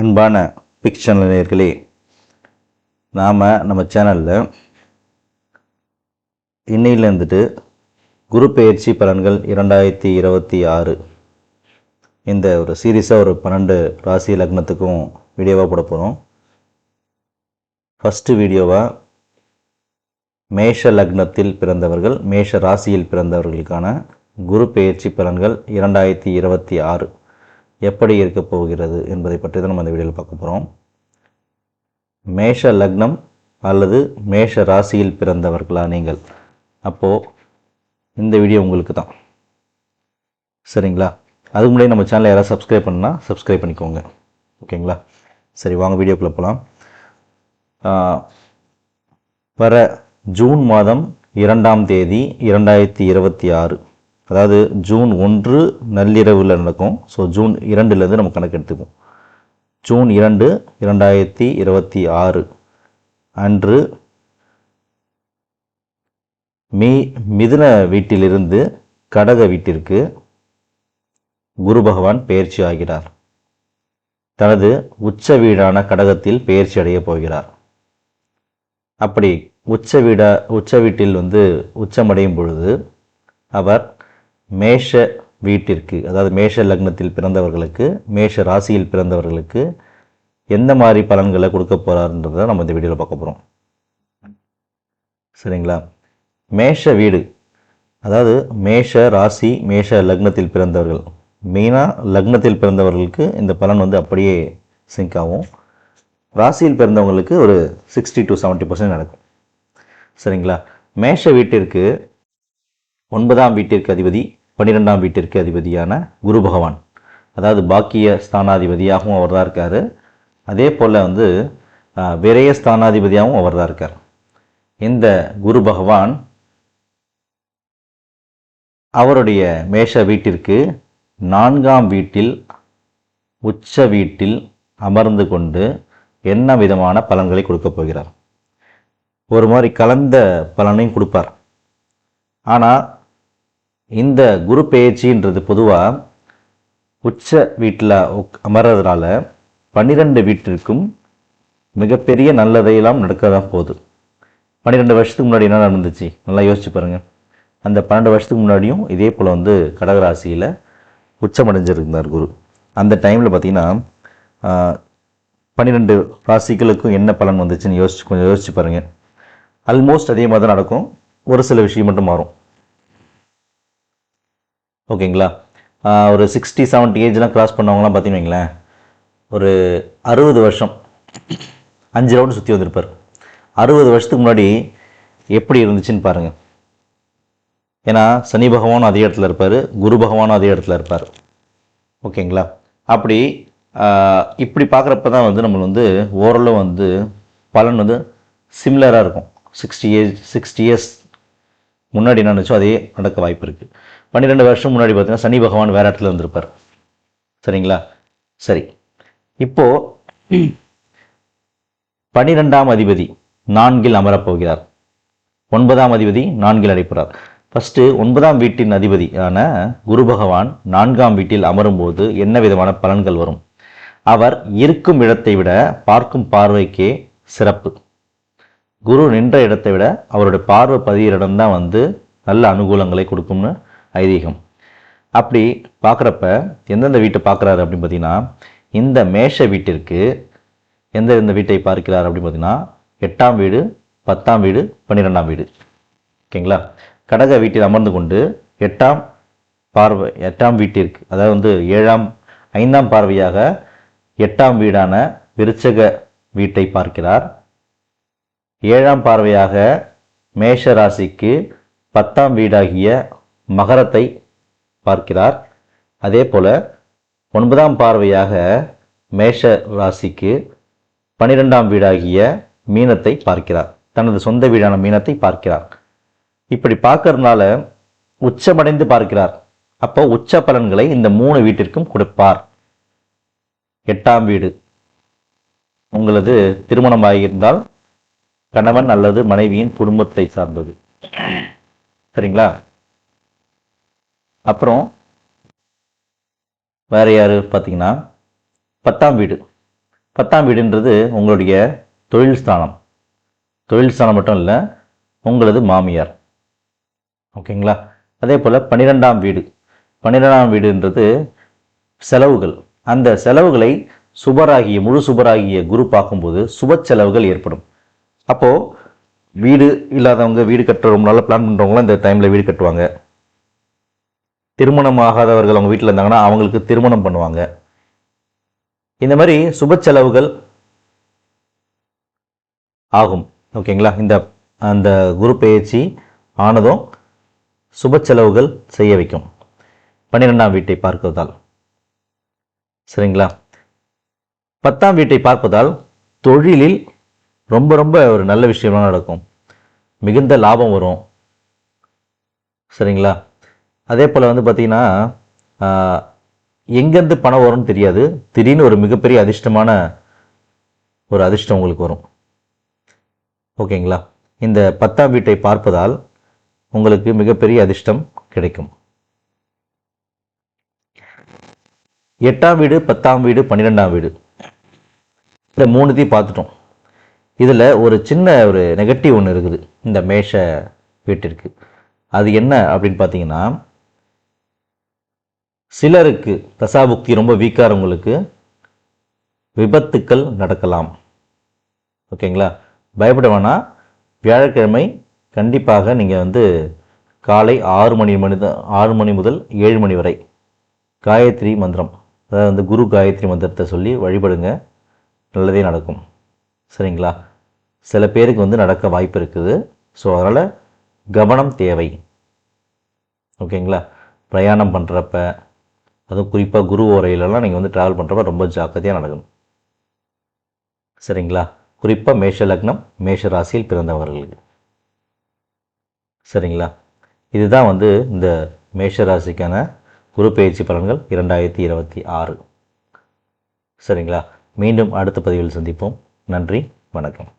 அன்பான big channel நாம் நம்ம சேனலில் இன்னையில இருந்துட்டு குரு பெயர்ச்சி பலன்கள் இரண்டாயிரத்தி இருபத்தி ஆறு. இந்த ஒரு சீரியஸாக ஒரு பன்னெண்டு ராசி லக்னத்துக்கும் வீடியோவாக போட போகிறோம் ஃபஸ்ட்டு வீடியோவாக மேஷ லக்னத்தில் பிறந்தவர்கள் மேஷ ராசியில் பிறந்தவர்களுக்கான குரு பெயர்ச்சி பலன்கள் இரண்டாயிரத்தி இருபத்தி ஆறு. எப்படி இருக்க போகிறது என்பதை பற்றி தான் நம்ம இந்த வீடியோவில் பார்க்க போகிறோம் மேஷ லக்னம் அல்லது மேஷ ராசியில் பிறந்தவர்களா நீங்கள்? அப்போது இந்த வீடியோ உங்களுக்கு தான். சரிங்களா? அதுக்கு முன்னாடி நம்ம சேனலை யாராவது சப்ஸ்கிரைப் பண்ணால் சப்ஸ்கிரைப் பண்ணிக்கோங்க. ஓகேங்களா? சரி வாங்க வீடியோக்குள்ளே போகலாம் வர ஜூன் மாதம் இரண்டாம் தேதி இரண்டாயிரத்தி இருபத்தி ஆறு. அதாவது ஜூன் ஒன்று நள்ளிரவில் நடக்கும். ஸோ ஜூன் இரண்டுலேருந்து நம்ம கணக்கு எடுத்துக்குவோம். ஜூன் இரண்டு இரண்டாயிரத்தி இருபத்தி ஆறு. அன்று மீ மிதுன வீட்டிலிருந்து கடக வீட்டிற்கு குரு பகவான் பெயர்ச்சி ஆகிறார். தனது உச்ச வீடான கடகத்தில் பெயர்ச்சி அடையப் போகிறார். அப்படி உச்ச வீடா உச்ச வீட்டில் வந்து உச்சமடையும் பொழுது அவர் மேஷ வீட்டிற்கு அதாவது மேஷ லக்னத்தில் பிறந்தவர்களுக்கு மேஷ ராசியில் பிறந்தவர்களுக்கு எந்த மாதிரி பலன்களை கொடுக்க போகிறாருன்றதை நம்ம இந்த வீடியோவில் பார்க்க போகிறோம் சரிங்களா? மேஷ வீடு அதாவது மேஷ ராசி மேஷ லக்னத்தில் பிறந்தவர்கள் மெயினாக லக்னத்தில் பிறந்தவர்களுக்கு இந்த பலன் வந்து அப்படியே சிங்க் ஆகும். ராசியில் பிறந்தவங்களுக்கு ஒரு சிக்ஸ்டி டு செவன்ட்டி பர்சன்ட் நடக்கும். சரிங்களா? மேஷ வீட்டிற்கு ஒன்பதாம் வீட்டிற்கு அதிபதி பன்னிரெண்டாம் வீட்டிற்கு அதிபதியான குரு பகவான். அதாவது பாக்கிய ஸ்தானாதிபதியாகவும் அவர் தான் இருக்கார். அதே போல் வந்து விரைய விரய ஸ்தானாதிபதியாகவும் அவர் தான் இருக்கார். இந்த குரு பகவான் அவருடைய மேஷ வீட்டிற்கு நான்காம் வீட்டில் உச்ச வீட்டில் அமர்ந்து கொண்டு என்ன விதமான பலன்களை கொடுக்கப் போகிறார்? ஒரு மாதிரி கலந்த பலனையும் கொடுப்பார். ஆனால் இந்த குரு பெயர்ச்சின்றது பொதுவாக உச்ச வீட்டில் அமர்றதுனால பன்னிரெண்டு வீட்டிற்கும் மிகப்பெரிய நல்லதையெல்லாம் நடக்க தான் போகுது. பன்னிரெண்டு வருஷத்துக்கு முன்னாடி என்ன நடந்துச்சு? நல்லா யோசிச்சு பாருங்க. அந்த பன்னெண்டு வருஷத்துக்கு முன்னாடியும் இதே போல் வந்து கடகராசியில் உச்சமடைஞ்சிருந்தார் குரு. அந்த டைமில் பார்த்தீங்கன்னா பன்னிரெண்டு ராசிகளுக்கும் என்ன பலன் வந்துச்சுன்னு யோசிச்சு கொஞ்சம் யோசிச்சு பாருங்க. ஆல்மோஸ்ட் அதே மாதிரி தான் நடக்கும். ஒரு சில விஷயம் மட்டும் மாறும். ஓகேங்களா? ஒரு சிக்ஸ்டி செவன்ட்டி ஏஜ்லாம் கிராஸ் பண்ணவங்களாம் பார்த்தீங்கன்னு ஒரு அறுபது வருஷம் அஞ்சு ரவுண்டு சுற்றி வந்திருப்பார். அறுபது வருஷத்துக்கு முன்னாடி எப்படி இருந்துச்சுன்னு பாருங்கள் ஏன்னா சனி பகவானும் அதே இடத்துல இருப்பார் குரு பகவானும் அதே இடத்துல இருப்பார். ஓகேங்களா? அப்படி இப்படி பார்க்குறப்ப தான் வந்து நம்ம வந்து ஓரளவு வந்து பலன் வந்து சிமிலராக இருக்கும். சிக்ஸ்டி ஏஜ் சிக்ஸ்டி இயர்ஸ் முன்னாடி என்ன நினச்சோ அதே நடக்க வாய்ப்பு இருக்குது பன்னிரெண்டு வருஷம் முன்னாடி பார்த்தீங்கன்னா சனி பகவான் வேற இடத்துல இருந்திருப்பார். சரிங்களா? சரி. இப்போ பனிரெண்டாம் அதிபதி நான்கில் அமரப் போகிறார் ஒன்பதாம் அதிபதி நான்கில் அடைப்புறார். ஃபஸ்ட்டு ஒன்பதாம் வீட்டின் அதிபதியான குரு பகவான் நான்காம் வீட்டில் அமரும்போது என்ன விதமான பலன்கள் வரும்? அவர் இருக்கும் இடத்தை விட பார்க்கும் பார்வைக்கே சிறப்பு. குரு நின்ற இடத்தை விட அவருடைய பார்வை பதிகிற இடம் தான் வந்து நல்ல அனுகூலங்களை கொடுக்கும்னு ஐதீகம். அப்படி பார்க்குறப்ப எந்தெந்த வீட்டை பார்க்குறாரு அப்படின்னு பார்த்தீங்கன்னா இந்த மேஷ வீட்டிற்கு எந்த இந்த வீட்டை பார்க்கிறார் அப்படின்னு பார்த்தீங்கன்னா எட்டாம் வீடு பத்தாம் வீடு பன்னிரெண்டாம் வீடு. ஓகேங்களா? கடக வீட்டில் அமர்ந்து கொண்டு எட்டாம் பார்வை எட்டாம் வீட்டிற்கு அதாவது வந்து ஏழாம் ஐந்தாம் பார்வையாக எட்டாம் வீடான விருச்சக வீட்டை பார்க்கிறார். ஏழாம் பார்வையாக மேஷ ராசிக்கு பத்தாம் வீடாகிய மகரத்தை பார்க்கிறார். அதே போல ஒன்பதாம் பார்வையாக மேஷ ராசிக்கு பனிரெண்டாம் வீடாகிய மீனத்தை பார்க்கிறார். தனது சொந்த வீடான மீனத்தை பார்க்கிறார். இப்படி பார்க்கறதுனால உச்சமடைந்து பார்க்கிறார். அப்போ உச்ச பலன்களை இந்த மூணு வீட்டிற்கும் கொடுப்பார். எட்டாம் வீடு. உங்களது திருமணமாகியிருந்தால் கணவன் அல்லது மனைவியின் குடும்பத்தை சார்ந்தது. சரிங்களா? அப்புறம் வேற யாரு பார்த்தீங்கன்னா பத்தாம் வீடு. பத்தாம் வீடுன்றது உங்களுடைய தொழில் ஸ்தானம். தொழில் ஸ்தானம் மட்டும் இல்லை உங்களது மாமியார். ஓகேங்களா? அதே போல் பன்னிரெண்டாம் வீடு. பன்னிரெண்டாம் வீடுன்றது செலவுகள். அந்த செலவுகளை சுபராகிய முழு சுபராகிய குரு பார்க்கும்போது சுப செலவுகள் ஏற்படும். அப்போது வீடு இல்லாதவங்க வீடு கட்டுற ரொம்ப நல்லா பிளான் பண்ணுறவங்களாம் இந்த டைமில் வீடு கட்டுவாங்க. திருமணம் ஆகாதவர்கள் அவங்க வீட்டில் இருந்தாங்கன்னா அவங்களுக்கு திருமணம் பண்ணுவாங்க. இந்த மாதிரி சுப செலவுகள் ஆகும். ஓகேங்களா இந்த அந்த குரு பயிற்சி ஆனதும் சுப செலவுகள் செய்ய வைக்கும். பன்னிரெண்டாம் வீட்டை பார்ப்பதால். சரிங்களா? பத்தாம் வீட்டை பார்ப்பதால் தொழிலில் ரொம்ப ரொம்ப ஒரு நல்ல விஷயம்லாம் நடக்கும். மிகுந்த லாபம் வரும். சரிங்களா? அதே போல் வந்து பார்த்திங்கன்னா எங்கேருந்து பணம் வரும்னு தெரியாது. திடீர்னு ஒரு மிகப்பெரிய அதிர்ஷ்டமான ஒரு அதிர்ஷ்டம் உங்களுக்கு வரும். ஓகேங்களா? இந்த பத்தாம் வீட்டை பார்ப்பதால் உங்களுக்கு மிகப்பெரிய அதிர்ஷ்டம் கிடைக்கும். எட்டாம் வீடு பத்தாம் வீடு பன்னிரெண்டாம் வீடு. இந்த மூணுத்தையும் பார்த்துட்டோம். இதில் ஒரு சின்ன ஒரு நெகட்டிவ் ஒன்று இருக்குது. இந்த மேஷ வீட்டிற்கு. அது என்ன அப்படின்னு பார்த்தீங்கன்னா சிலருக்கு தசாபுக்தி ரொம்ப வீக்காரவங்களுக்கு விபத்துக்கள் நடக்கலாம். ஓகேங்களா? பயப்பட வேணாம். வியாழக்கிழமை கண்டிப்பாக நீங்கள் வந்து காலை ஆறு மணி மணி ஆறு மணி முதல் ஏழு மணி வரை காயத்ரி மந்திரம் அதாவது வந்து குரு காயத்ரி மந்திரத்தை சொல்லி வழிபடுங்க. நல்லதே நடக்கும். சரிங்களா? சில பேருக்கு வந்து நடக்க வாய்ப்பு இருக்குது. ஸோ அதனால் கவனம் தேவை. ஓகேங்களா? பிரயாணம் பண்ணுறப்ப அதுவும் குறிப்பாக குரு ஓரையிலலாம் நீங்கள் வந்து ட்ராவல் பண்ணுறப்ப ரொம்ப ஜாக்கிரதையாக நடக்கணும். சரிங்களா? குறிப்பாக மேஷ லக்னம் மேஷ ராசியில் பிறந்தவர்களுக்கு. சரிங்களா? இதுதான் வந்து இந்த மேஷ ராசிக்கான குரு பயிற்சி பலன்கள் இரண்டாயிரத்தி இருபத்தி ஆறு. சரிங்களா? மீண்டும் அடுத்த பதிவில் சந்திப்போம். நன்றி வணக்கம்.